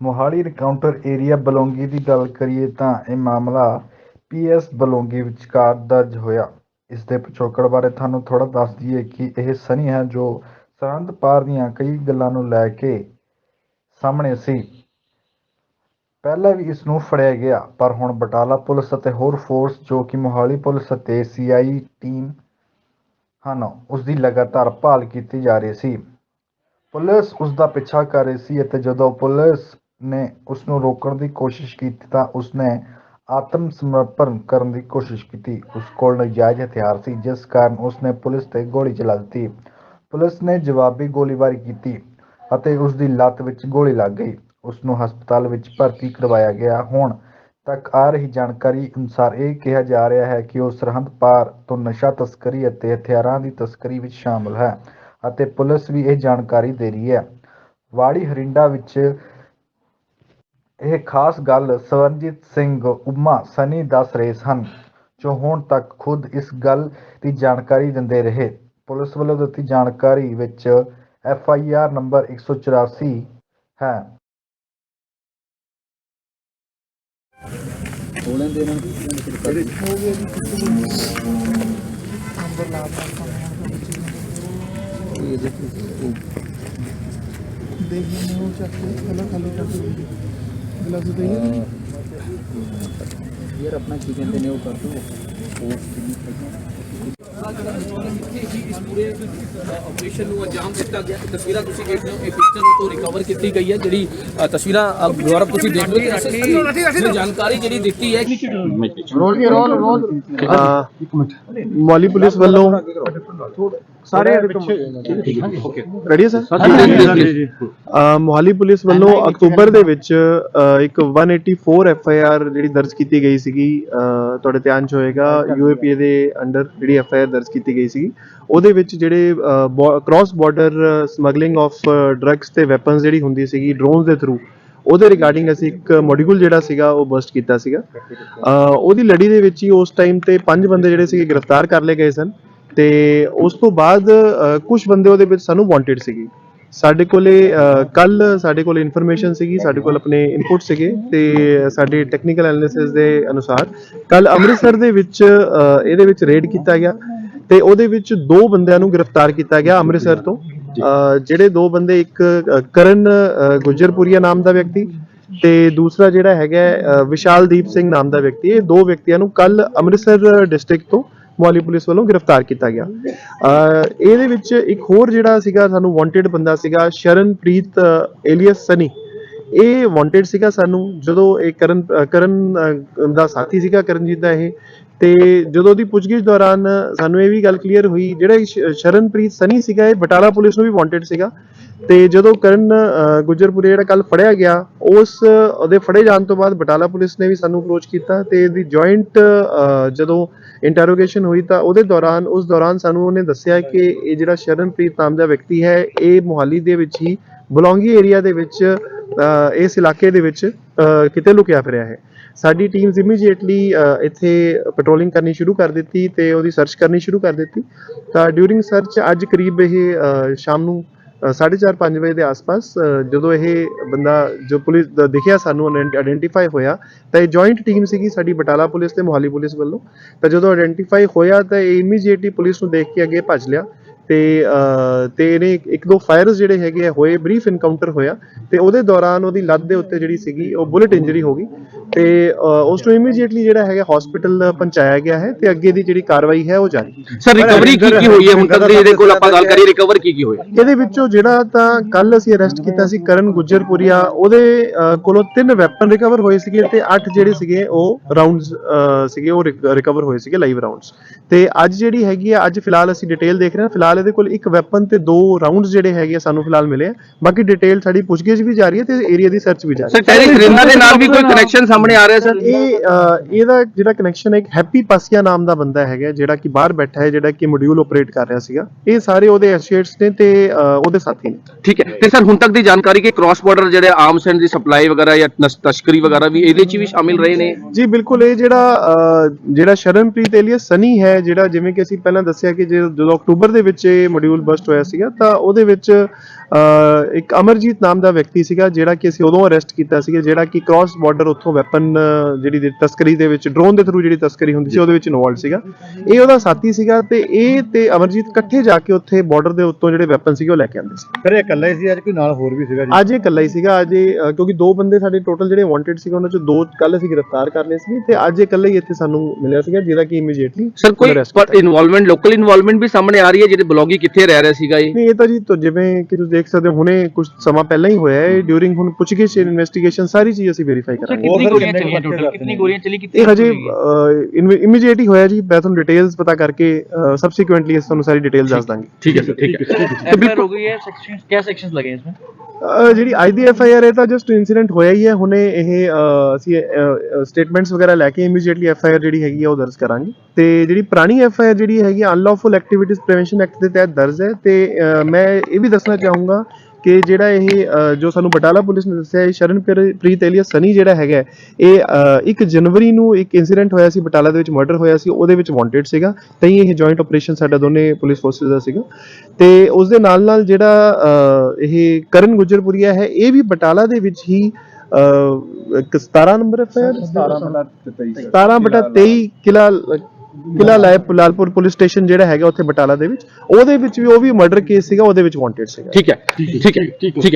Mohali encounter area Balongi ਦੀ ਗੱਲ ਕਰੀਏ ਤਾਂ ਇਹ ਮਾਮਲਾ ਪੀਐਸ ਬਲੌਂਗੀ ਵਿਚਕਾਰ ਦਰਜ ਹੋਇਆ। ਇਸ ਦੇ ਪਿਛੋਕੜ ਬਾਰੇ ਤੁਹਾਨੂੰ ਥੋੜ੍ਹਾ ਦੱਸ ਦਈਏ ਕਿ ਇਹ ਸਨੀ ਹੈ ਜੋ ਸਰਹੰਦ ਪਾਰ ਦੀਆਂ ਕਈ ਗੱਲਾਂ ਨੂੰ ਲੈ ਕੇ ਸਾਹਮਣੇ ਸੀ। ਪਹਿਲਾਂ ਵੀ ਇਸ ਨੂੰ ਫੜਿਆ ਗਿਆ, ਪਰ ਹੁਣ ਬਟਾਲਾ ਪੁਲਿਸ ਅਤੇ ਹੋਰ ਫੋਰਸ ਜੋ ਕਿ ਮੋਹਾਲੀ ਪੁਲਿਸ ਅਤੇ ਸੀਆਈ ਟੀਮ ਹਨ ਉਸ ਦੀ ਲਗਾਤਾਰ ਭਾਲ ਕੀਤੀ ਜਾ ਰਹੀ ਸੀ। ਪੁਲਿਸ ਉਸ ਦਾ ਪਿੱਛਾ ਕਰ ਰਹੀ ਸੀ ਅਤੇ ਜਦੋਂ ਪੁਲਿਸ ਨੇ ਉਸ ਨੂੰ ਰੋਕਣ ਦੀ ਕੋਸ਼ਿਸ਼ ਕੀਤੀ ਤਾਂ ਉਸ ਨੇ ਆਤਮ ਸਮਰਪਣ ਕਰਨ ਦੀ ਕੋਸ਼ਿਸ਼ ਕੀਤੀ। ਉਸ ਕੋਲ ਨਜਾਇਜ਼ ਹਥਿਆਰ ਸੀ, ਜਿਸ ਕਾਰਨ ਉਸ ਨੇ ਪੁਲਿਸ ਤੇ ਗੋਲੀ ਚਲਾ ਦਿੱਤੀ। ਪੁਲਿਸ ਨੇ ਜਵਾਬੀ ਗੋਲੀਬਾਰੀ ਕੀਤੀ ਅਤੇ ਉਸ ਦੀ ਲੱਤ ਵਿੱਚ ਗੋਲੀ ਲੱਗ ਗਈ। ਉਸ ਨੂੰ ਹਸਪਤਾਲ ਵਿੱਚ ਭਰਤੀ ਕਰਵਾਇਆ ਗਿਆ। ਹੁਣ ਤੱਕ ਆ ਰਹੀ ਜਾਣਕਾਰੀ ਅਨੁਸਾਰ ਇਹ ਕਿਹਾ ਜਾ ਰਿਹਾ ਹੈ ਕਿ ਉਹ ਸਰਹੰਦ ਪਾਰ ਤੋਂ ਨਸ਼ਾ ਤਸਕਰੀ ਅਤੇ ਹਥਿਆਰਾਂ ਦੀ ਤਸਕਰੀ ਵਿੱਚ ਸ਼ਾਮਲ ਹੈ ਅਤੇ ਪੁਲਿਸ ਵੀ ਇਹ ਜਾਣਕਾਰੀ ਦੇ ਰਹੀ ਹੈ। ਵਾੜੀ ਹਰਿੰਡਾ ਵਿੱਚ ਇਹ ਖਾਸ ਗੱਲ ਸਵਰਨਜੀਤ ਸਿੰਘ ਉਮਾ ਸਨੀ ਦੱਸ ਰਹੇ ਹਨ ਜੋ ਹੁਣ ਤੱਕ ਖੁਦ ਇਸ ਗੱਲ ਦੀ ਜਾਣਕਾਰੀ ਦਿੰਦੇ ਰਹੇ। ਪੁਲਿਸ ਵੱਲੋਂ ਦਿੱਤੀ ਜਾਣਕਾਰੀ ਵਿੱਚ ਐਫ ਆਈ ਆਰ ਨੰਬਰ 184 ਹੈ। ਦੇਖ ਲੈਂਦੇ ਹਾਂ ਉਹ ਚੱਕ ਕੇ ਪਹਿਲਾਂ ਖਾਲੀ ਕਰ ਦਿੰਦੇ ਗਲਾਸ ਦੇ ਹੀ ਯਾਰ ਆਪਣਾ ਕੀ ਕਹਿੰਦੇ ਨੇ ਉਹ ਕਰ ਦੋ। ਪੋਸਟ ਕਿੰਨੀ ਇਸ ਪੂਰੇ ਆਪਰੇਸ਼ਨ ਨੂੰ ਅੰਜਾਮ ਦਿੱਤਾ ਗਿਆ। ਤਸਵੀਰਾਂ ਤੁਸੀਂ ਦੇਖ ਰਹੇ ਹੋ ਇਹ ਪਿਸਟਲ ਤੋਂ ਰਿਕਵਰ ਕੀਤੀ ਗਈ ਹੈ ਜਿਹੜੀ ਤਸਵੀਰਾਂ ਗੌਰਵ ਤੁਸੀਂ ਦੇਖ ਰਹੇ ਹੋ। ਕਿ ਇਸ ਜਾਣਕਾਰੀ ਜਿਹੜੀ ਦਿੱਤੀ ਹੈ ਮੌਲੀ ਪੁਲਿਸ ਵੱਲੋਂ ਸਾਰੇ ਰੈਡੀ ਸਰ ਅਹ ਮੋਹਾਲੀ ਪੁਲਿਸ ਵੱਲੋਂ ਅਕਤੂਬਰ ਦੇ ਵਿੱਚ ਇੱਕ 184 ਐਫ ਆਈ ਆਰ ਜਿਹੜੀ ਦਰਜ ਕੀਤੀ ਗਈ ਸੀਗੀ ਤੁਹਾਡੇ ਧਿਆਨ ਚ ਹੋਏਗਾ ਯੂਏਪੀਏ ਦੇ ਅੰਡਰ ਜਿਹੜੀ ਐਫ ਆਈ ਆਰ ਦਰਜ ਕੀਤੀ ਗਈ ਸੀਗੀ। ਉਹਦੇ ਵਿੱਚ ਜਿਹੜੇ cross border smuggling of drugs ਤੇ ਵੈਪਨਸ ਜਿਹੜੀ ਹੁੰਦੀ ਸੀਗੀ ਡਰੋਨਸ ਦੇ ਥਰੂ ਉਹਦੇ ਰਿਗਾਰਡਿੰਗ ਅਸੀਂ ਇੱਕ ਮੋਡਿਊਲ ਜਿਹੜਾ ਸੀਗਾ, ਉਹ ਬਸਟ ਕੀਤਾ ਸੀਗਾ। ਉਹਦੀ ਲੜੀ ਦੇ ਵਿੱਚ ਹੀ ਉਸ ਟਾਈਮ ਤੇ ਪੰਜ ਬੰਦੇ ਜਿਹੜੇ ਸੀਗੇ ਗ੍ਰਿਫਤਾਰ ਕਰ ਲਏ ਗਏ ਸਨ ਤੇ ਉਸ ਤੋਂ ਬਾਅਦ ਕੁਝ ਬੰਦੇ ਉਹਦੇ ਵਿੱਚ ਸਾਨੂੰ ਵਾਂਟਡ ਸੀਗੇ। ਸਾਡੇ ਕੋਲੇ ਕੱਲ ਸਾਡੇ ਕੋਲ ਇਨਫੋਰਮੇਸ਼ਨ ਸੀਗੀ, ਸਾਡੇ ਕੋਲ ਆਪਣੇ ਇਨਪੁਟ ਸੀਗੇ ਤੇ ਸਾਡੇ ਟੈਕਨੀਕਲ ਐਨਾਲਿਸਿਸ ਦੇ ਅਨੁਸਾਰ ਕੱਲ ਅੰਮ੍ਰਿਤਸਰ ਦੇ ਵਿੱਚ ਇਹਦੇ ਵਿੱਚ ਰੇਡ ਕੀਤਾ ਗਿਆ। ਤੇ ਉਹਦੇ ਵਿੱਚ ਦੋ ਬੰਦਿਆਂ ਨੂੰ ਗ੍ਰਿਫਤਾਰ ਕੀਤਾ ਗਿਆ ਅੰਮ੍ਰਿਤਸਰ ਤੋਂ। ਜਿਹੜੇ ਦੋ ਬੰਦੇ ਇੱਕ ਕਰਨ ਗੁੱਜਰਪੁਰੀਆ ਨਾਮ ਦਾ ਵਿਅਕਤੀ ਤੇ ਦੂਸਰਾ ਜਿਹੜਾ ਹੈਗਾ ਵਿਸ਼ਾਲਦੀਪ ਸਿੰਘ ਨਾਮ ਦਾ ਵਿਅਕਤੀ। ਇਹ ਦੋ ਵਿਅਕਤੀਆਂ ਨੂੰ ਕੱਲ ਅੰਮ੍ਰਿਤਸਰ ਡਿਸਟ੍ਰਿਕਟ ਤੋਂ ਮੋਹਾਲੀ ਪੁਲਿਸ ਵੱਲੋਂ ਗ੍ਰਿਫਤਾਰ ਕੀਤਾ ਗਿਆ। ਇਹਦੇ ਵਿੱਚ ਇੱਕ ਹੋਰ ਜਿਹੜਾ ਸੀਗਾ ਸਾਨੂੰ ਵਾਂਟਡ ਬੰਦਾ ਸੀਗਾ ਸ਼ਰਨਪ੍ਰੀਤ ਏਲੀਅਸ ਸਨੀ। ਇਹ ਵਾਂਟਡ ਸੀਗਾ ਸਾਨੂੰ ਜਦੋਂ ਇਹ ਕਰਨ ਕਰਨ ਦਾ ਸਾਥੀ ਸੀਗਾ ਕਰਨਜੀਤ ਦਾ ਇਹ ਤੇ ਜਦੋਂ ਉਹਦੀ ਪੁੱਛਗਿੱਛ ਦੌਰਾਨ ਸਾਨੂੰ ਇਹ ਵੀ ਗੱਲ ਕਲੀਅਰ ਹੋਈ ਜਿਹੜਾ ਸ਼ਰਨਪ੍ਰੀਤ ਸਨੀ ਸੀਗਾ ਇਹ ਬਟਾਲਾ ਪੁਲਿਸ ਨੂੰ ਵੀ ਵਾਂਟਡ ਸੀਗਾ ਤੇ ਜਦੋਂ ਕਰਨ ਅਹ, ਗੁੱਜਰਪੁਰੇ ਜਿਹੜਾ ਕੱਲ ਫੜਿਆ ਗਿਆ ਉਸ ਉਹਦੇ ਫੜੇ ਜਾਣ ਤੋਂ ਬਾਅਦ ਬਟਾਲਾ ਪੁਲਿਸ ਨੇ ਵੀ ਸਾਨੂੰ ਅਪਰੋਚ ਕੀਤਾ ਤੇ ਇਹਦੀ ਜੁਆਇੰਟ ਜਦੋਂ ਇੰਟਰੋਗੇਸ਼ਨ ਹੋਈ ਤਾਂ ਉਹਦੇ ਦੌਰਾਨ ਉਸ ਦੌਰਾਨ ਸਾਨੂੰ ਉਹਨੇ ਦੱਸਿਆ ਕਿ ਇਹ ਜਿਹੜਾ ਸ਼ਰਨਪ੍ਰੀਤ ਨਾਮ ਦਾ ਵਿਅਕਤੀ ਹੈ ਇਹ ਮੁਹਾਲੀ ਦੇ ਵਿੱਚ ਹੀ ਬਲੌਂਗੀ ਏਰੀਆ ਦੇ ਵਿੱਚ ਇਸ ਇਲਾਕੇ ਦੇ ਵਿੱਚ ਕਿਤੇ ਲੁਕਿਆ ਫਿਰਿਆ ਹੈ। ਸਾਡੀ ਟੀਮਸ ਇਮੀਡੀਏਟਲੀ ਇੱਥੇ ਪੈਟਰੋਲਿੰਗ ਕਰਨੀ ਸ਼ੁਰੂ ਕਰ ਦਿੱਤੀ ਤੇ ਉਹਦੀ ਸਰਚ ਕਰਨੀ ਸ਼ੁਰੂ ਕਰ ਦਿੱਤੀ। ਤਾਂ ਡਿਊਰਿੰਗ ਸਰਚ ਅੱਜ ਕਰੀਬ ਇਹ ਸ਼ਾਮ ਨੂੰ 4:30 5 ਵਜੇ ਦੇ ਆਸ-ਪਾਸ ਜਦੋਂ ਇਹ ਬੰਦਾ, ਜੋ ਪੁਲਿਸ ਦਾ, ਦਿਖਿਆ ਸਾਨੂੰ ਆਇਡੈਂਟੀਫਾਈ ਹੋਇਆ, ਤਾਂ ਇਹ ਜੁਆਇੰਟ ਟੀਮ ਸੀਗੀ ਸਾਡੀ ਬਟਾਲਾ ਪੁਲਿਸ ਤੇ ਮੋਹਾਲੀ ਪੁਲਿਸ ਵੱਲੋਂ। ਤਾਂ ਜਦੋਂ ਆਇਡੈਂਟੀਫਾਈ ਹੋਇਆ ਤਾਂ ਇਹ ਇਮੀਡੀਏਟਲੀ ਪੁਲਿਸ ਨੂੰ ਦੇਖ ਕੇ ਅੱਗੇ ਭੱਜ ਲਿਆ। ਤੇ ਤੇ ਇਹਨੇ ਇੱਕ- ਦੋ ਫਾਇਰਸ ਜਿਹੜੇ ਹੈਗੇ ਆ ਹੋਏ ਬਰੀਫ ਇਨਕਾਊਂਟਰ ਹੋਇਆ। ਤੇ ਉਹਦੇ ਦੌਰਾਨ ਉਹਦੀ ਲੱਤ ਦੇ ਉੱਤੇ ਜਿਹੜੀ ਸੀਗੀ ਉਹ ਬੁਲਟ ਇੰਜਰੀ ਹੋ ਗਈ। ਤੇ ਉਸ ਨੂੰ ਇਮੀਡੀਏਟਲੀ ਜਿਹੜਾ ਹੈਗਾ ਹਸਪੀਟਲ ਪਹੁੰਚਾਇਆ ਗਿਆ ਹੈ ਤੇ ਅੱਗੇ ਦੀ ਜਿਹੜੀ ਕਾਰਵਾਈ ਹੈ ਉਹ ਜਾਰੀ। ਸਰ ਰਿਕਵਰੀ ਕੀ ਕੀ ਹੋਈ ਹੈ? ਹੁਣ ਤੱਕ ਦੀ ਇਹਦੇ ਕੋਲ ਆਪਾਂ ਗੱਲ ਕਰੀਏ ਰਿਕਵਰ ਕੀ ਕੀ ਹੋਇਆ? ਇਹਦੇ ਵਿੱਚੋਂ ਜਿਹੜਾ ਤਾਂ ਕੱਲ ਅਸੀਂ ਅਰੈਸਟ ਕੀਤਾ ਸੀ ਕਰਨ ਗੁੱਜਰਪੁਰੀਆ। ਉਹਦੇ ਕੋਲੋਂ ਤਿੰਨ ਵੈਪਨ ਰਿਕਵਰ ਹੋਏ ਸੀਗੇ ਤੇ ਅੱਠ ਜਿਹੜੇ ਸੀਗੇ ਉਹ ਰਾਉਂਡਸ ਸੀਗੇ ਉਹ ਰਿਕਵਰ ਹੋਏ ਸੀਗੇ ਲਾਈਵ ਰਾਉਂਡਸ ਤੇ ਅੱਜ ਜਿਹੜੀ ਹੈਗੀ ਆ ਅੱਜ ਫਿਲਹਾਲ ਅਸੀਂ ਡਿਟੇਲ ਦੇਖ ਰਹੇ ਹਾਂ। ਫਿਲਹਾਲ ਇਹਦੇ ਕੋਲ ਇੱਕ ਵੈਪਨ ਤੇ ਦੋ ਰਾਉਂਡਸ ਜਿਹੜੇ ਹੈਗੇ ਆ ਸਾਨੂੰ ਫਿਲਹਾਲ ਮਿਲੇ ਆ। ਬਾਕੀ ਡਿਟੇਲ ਸਾਡੀ ਪੁੱਛਗਿੱਛ ਵੀ ਜਾਰੀ ਹੈ ਤੇ ਏਰੀਆ ਦੀ ਸਰਚ ਵੀ ਜਾਰੀ ਹੈ। ਸਰ ਟੈਰੀ ਖਰੀਦਣਾ ਦੇ ਨਾਲ ਵੀ ਕੋਈ ਕਨੈਕਸ਼ਨ ਸਾਹਮਣੇ ਆ ਰਿਹਾ ਸਰ ਇਹ ਅਹ, ਇਹਦਾ ਜਿਹੜਾ ਕਨੈਕਸ਼ਨ ਹੈ ਇੱਕ ਹੈਪੀ ਪਾਸੀਆ ਨਾਮ ਦਾ ਬੰਦਾ ਹੈਗਾ ਜਿਹੜਾ ਕਿ ਬਾਹਰ ਬੈਠਾ ਹੈ ਜਿਹੜਾ ਕਿ ਮੋਡਿਊਲ ਆਪਰੇਟ ਕਰ ਰਿਹਾ ਸੀਗਾ। ਇਹ ਸਾਰੇ ਉਹਦੇ ਐਸੋਸੀਏਟਸ ਨੇ ਤੇ ਅਹ, ਉਹਦੇ ਸਾਥੀ ਨੇ। ਠੀਕ ਹੈ। ਤੇ ਸਰ ਹੁਣ ਤੱਕ ਦੀ ਜਾਣਕਾਰੀ ਕਿ ਕ੍ਰਾਸ ਬਾਰਡਰ ਜਿਹੜੇ ਆਰਮਸ ਐਂਡ ਦੀ ਸਪਲਾਈ ਵਗੈਰਾ ਜਾਂ ਨਸ- ਤਸਕਰੀ ਵਗੈਰਾ ਵੀ ਇਹਦੇ 'ਚ ਵੀ ਸ਼ਾਮਿਲ ਰਹੇ ਨੇ? ਜੀ ਬਿਲਕੁਲ ਇਹ ਜਿਹੜਾ ਅਹ, ਜਿਹੜਾ ਸ਼ਰਨਪ੍ਰੀਤ ਏਲੀਅਸ ਸਨੀ ਹੈ ਜਿਹੜਾ ਜਿਵੇਂ ਕਿ ਅਸੀਂ ਪਹਿਲਾਂ ਦੱਸਿਆ ਕਿ ਜੇ- ਜਦੋਂ ਅਕਤੂਬਰ ਦੇ ਵਿੱਚ ਇਹ ਮੋਡਿਊਲ ਬਸਟ ਹੋਇਆ ਸੀਗਾ ਤਾਂ ਉਹਦੇ ਵਿੱਚ ਇੱਕ ਅਮਰਜੀਤ ਨਾਮ ਦਾ ਵਿਅਕਤੀ ਸੀਗਾ ਜਿਹੜਾ ਕਿ ਅਸੀਂ ਉਦੋਂ ਅਰੈਸਟ ਕੀਤਾ ਸੀਗਾ ਜਿਹੜਾ ਕਿ ਕ੍ਰਾਸ ਬਾਰਡਰ ਉੱਥੋਂ ਵੈਪਨ ਜਿਹੜੀ ਦੀ ਤਸਕਰੀ ਦੇ ਵਿੱਚ ਡਰੋਨ ਦੇ ਥਰੂ ਜਿਹੜੀ ਤਸਕਰੀ ਹੁੰਦੀ ਸੀ ਉਹਦੇ ਵਿੱਚ ਇਨਵੋਲਡ ਸੀਗਾ। ਇਹ ਉਹਦਾ ਸਾਥੀ ਸੀਗਾ ਤੇ ਇਹ ਤੇ ਅਮਰਜੀਤ ਇਕੱਠੇ ਜਾ ਕੇ ਉੱਥੇ ਬਾਰਡਰ ਦੇ ਉੱਤੋਂ ਜਿਹੜੇ ਵੈਪਨ ਸੀਗੇ ਉਹ ਲੈ ਕੇ ਆਉਂਦੇ ਸੀ। ਫਿਰ ਇਹ ਇਕੱਲਾ ਹੀ ਸੀ ਅੱਜ ਕੋਈ ਨਾਲ ਹੋਰ ਵੀ ਸੀਗਾ ਜੀ? ਅੱਜ ਇਹ ਇਕੱਲਾ ਹੀ ਸੀਗਾ ਅੱਜ ਕਿਉਂਕਿ ਦੋ ਬੰਦੇ ਸਾਡੇ ਟੋਟਲ ਜਿਹੜੇ ਵਾਂਟਡ ਸੀਗੇ ਉਹਨਾਂ ਚੋਂ ਦੋ ਕੱਲ ਅਸੀਂ ਗ੍ਰਿਫਤਾਰ ਕਰ ਲਏ ਸੀ ਤੇ ਅੱਜ ਇਹ ਇਕੱਲਾ ਹੀ ਇੱਥੇ ਸਾਨੂੰ ਮਿਲਿਆ ਸੀਗਾ ਜਿਹਦਾ ਕਿ ਇਮੀਡੀਏਟਲੀ ਸਰ ਕੋਈ ਪਰ ਇਨਵੋਲਵਮੈਂਟ ਲੋਕਲ ਇਨਵੋਲਵਮੈਂਟ ਵੀ ਸਾਹਮਣੇ ਆ ਰਹੀ ਹੈ ਜਿਹੜੇ ਬਲੌਗੀ ਕਿੱਥੇ ਰਹਿ ਰਿਹਾ ਸੀਗਾ ਇਹ? ਨਹੀਂ ਇਹ ਤਾਂ ਜੀ ਜਿਵੇਂ ਕਿ ਤੁਸੀਂ ਦੇਖ ਸਕਦੇ ਹੋ ਹੁਣੇ ਕੁਝ ਸਮਾਂ ਪਹਿਲਾਂ ਹੀ ਹੋਇਆ ਹੈ ਡਿਊਰਿੰਗ ਹੁਣ ਪੁੱਛਗਿੱਛ ਇਨਵੈਸਟੀਗੇਸ਼ਨ ਸਾਰੀ ਚੀਜ਼ ਅਸੀਂ ਵੈਰੀਫਾਈ ਕਰਾਂਗੇ। ਕਿੰਨੀ ਗੋਲੀਆਂ ਚੱਲੀਆਂ ਟੋਟਲ ਕਿੰਨੀ ਗੋਲੀਆਂ ਚੱਲੀ ਕਿੰਨੀ ਇਹ ਹਜੇ ਇਮੀਡੀਏਟ ਹੀ ਹੋਇਆ ਜੀ ਮੈਂ ਤੁਹਾਨੂੰ ਡਿਟੇਲਸ ਪਤਾ ਕਰਕੇ ਸਬਸੀਕੁਐਂਟਲੀ ਇਸ ਤੁਹਾਨੂੰ ਸਾਰੀ ਡਿਟੇਲ ਦੱਸ ਦਾਂਗੇ। ਠੀਕ ਹੈ ਸਰ ਠੀਕ ਹੈ। ਐਫਆਰ ਹੋ ਗਈ ਹੈ ਸੈਕਸ਼ਨ ਕਿਆ ਸੈਕਸ਼ਨਸ ਲਗੇ ਇਸ ਵਿੱਚ? ਜਿਹੜੀ ਆਈ ਦੀ ਐਫ ਆਈ ਆਰ ਹੈ ਤਾਂ ਜਸਟ ਇਨਸੀਡੈਂਟ ਹੋਇਆ ਹੀ ਹੈ। ਹੁਣੇ ਇਹ ਅਸੀਂ ਸਟੇਟਮੈਂਟਸ ਵਗੈਰਾ ਲੈ ਕੇ ਇਮੀਡੀਏਟਲੀ ਐਫ ਆਈ ਆਰ ਜਿਹੜੀ ਹੈਗੀ ਆ ਉਹ ਦਰਜ ਕਰਾਂਗੇ। ਤੇ ਜਿਹੜੀ ਪੁਰਾਣੀ ਐਫ ਆਈ ਆਰ ਜਿਹੜੀ ਹੈਗੀ ਅਨਲੌਫੁਲ ਐਕਟੀਵਿਟੀਜ਼ ਪ੍ਰੀਵੈਂਸ਼ਨ ਐਕਟ ਦੇ ਤਹਿਤ ਦਰਜ ਹੈ। ਤੇ ਮੈਂ ਇਹ ਵੀ ਦੱਸਣਾ ਚਾਹੂੰਗਾ ਕਿ ਜਿਹੜਾ ਇਹ ਜੋ ਸਾਨੂੰ ਬਟਾਲਾ ਪੁਲਿਸ ਨੇ ਦੱਸਿਆ ਇਹ ਸ਼ਰਨਪ੍ਰੀਤ ਏਲੀਅਸ ਸਨੀ ਜਿਹੜਾ ਹੈਗਾ ਇਹ ਅਹ, 1 ਜਨਵਰੀ ਨੂੰ ਇੱਕ ਇਨਸੀਡੈਂਟ ਹੋਇਆ ਸੀ ਬਟਾਲਾ ਦੇ ਵਿੱਚ ਮਰਡਰ ਹੋਇਆ ਸੀ ਉਹਦੇ ਵਿੱਚ ਵਾਂਟਡ ਸੀਗਾ ਤਾਂ ਹੀ ਇਹ ਜੁਆਇੰਟ ਆਪਰੇਸ਼ਨ ਸਾਡਾ ਦੋਨੇ ਪੁਲਿਸ ਫੋਰਸਸ ਦਾ ਸੀਗਾ। ਤੇ ਉਸ ਦੇ ਨਾਲ ਨਾਲ ਜਿਹੜਾ ਇਹ ਕਰਨ ਗੁਜਰਪੁਰੀਆ ਹੈ ਇਹ ਵੀ ਬਟਾਲਾ ਦੇ ਵਿੱਚ ਹੀ ਅਹ, ਇੱਕ 17 ਨੰਬਰ ਐਫ ਆਈ ਆਰ? 17 ਬਟਾ 23 ਕਿਲਾ ਕਿਲਾ ਲਾਇ- ਲਾਲਪੁਰ ਪੁਲਿਸ ਸਟੇਸ਼ਨ ਜਿਹੜਾ ਹੈਗਾ ਉੱਥੇ ਬਟਾਲਾ ਦੇ ਵਿੱਚ। ਉਹਦੇ ਵਿੱਚ ਵੀ ਉਹ ਵੀ ਮਰਡਰ ਕੇਸ ਸੀਗਾ ਉਹਦੇ ਵਿੱਚ ਵਾਂਟਡ ਸੀਗਾ। ਠੀਕ ਹੈ। ਠੀਕ ਹੈ। ਠੀਕ ਹੈ।